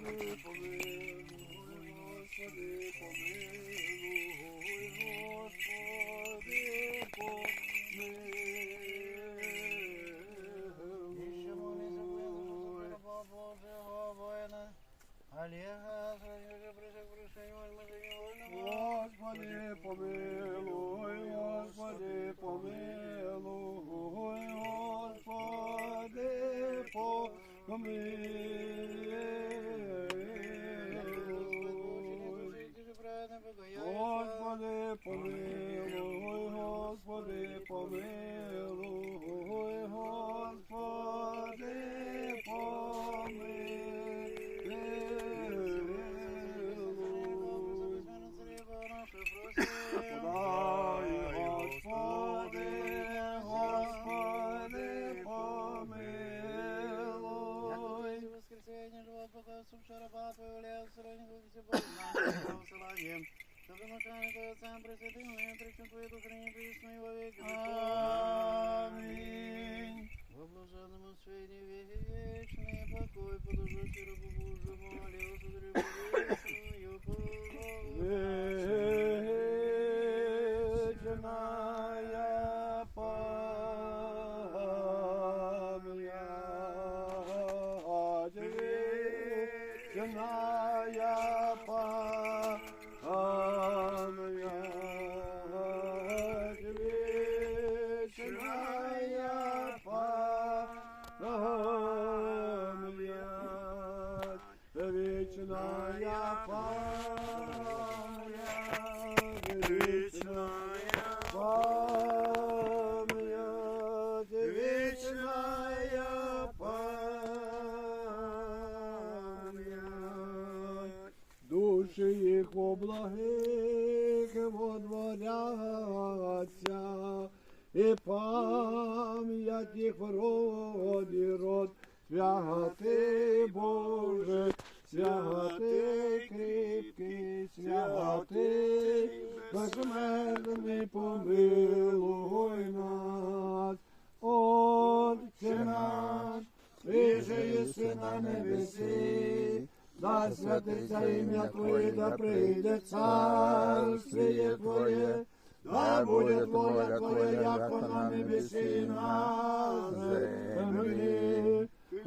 Еще молися, Боже, раба Божого воїна. Олега, Господи, присяг прощай, вольно, за невольного. Господи, помилуй, Господи, помилуй, Господи, помилуй. нам, православием. Чтобы маканы твои отцам пресвятым, и отречем твою дух, храни присно и во веки. Аминь. Во блаженном свете вечный покой, по душу рабу Божьему, молил, сударю, Божию, Вечная память, вечная память, Вечная память, вечная память, вечная память. Водворяться, і пам'ять їх в роді род, святий Боже, святий кріпкий, святий, безмежний помилуй нас, Отче наш, ти же єси на небесі, да святиться ім'я Твоє, да прийде царствіє Твоє, да буде воля Твоя, як на небесі на землі.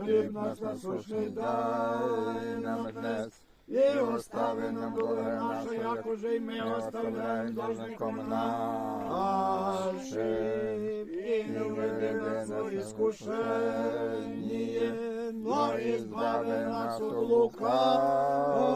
Хліб наш насущний дай нам днес, і остави нам долги наші, як уже й ми оставляємо должником нашим. І не введи нас у іскушення, но і збави нас от лукавого.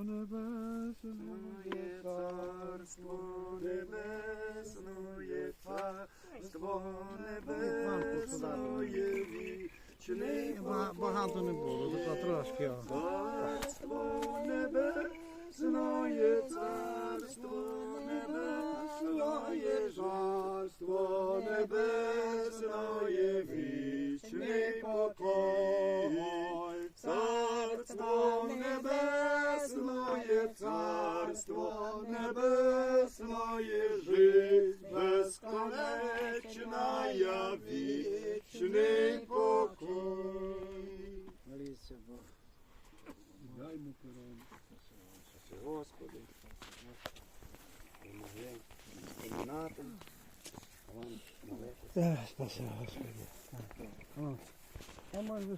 Царство небесне, Царство небесное, царство небесное, вічний Багато не було, така трошки. Царство небесное, царство небесное, Царство небесне, жизнь безконечная, вічний покой. Моліться Бог. Дай му перон. Господи. Помоги. Поминати. Вам молитися. Спаси, Господи. А може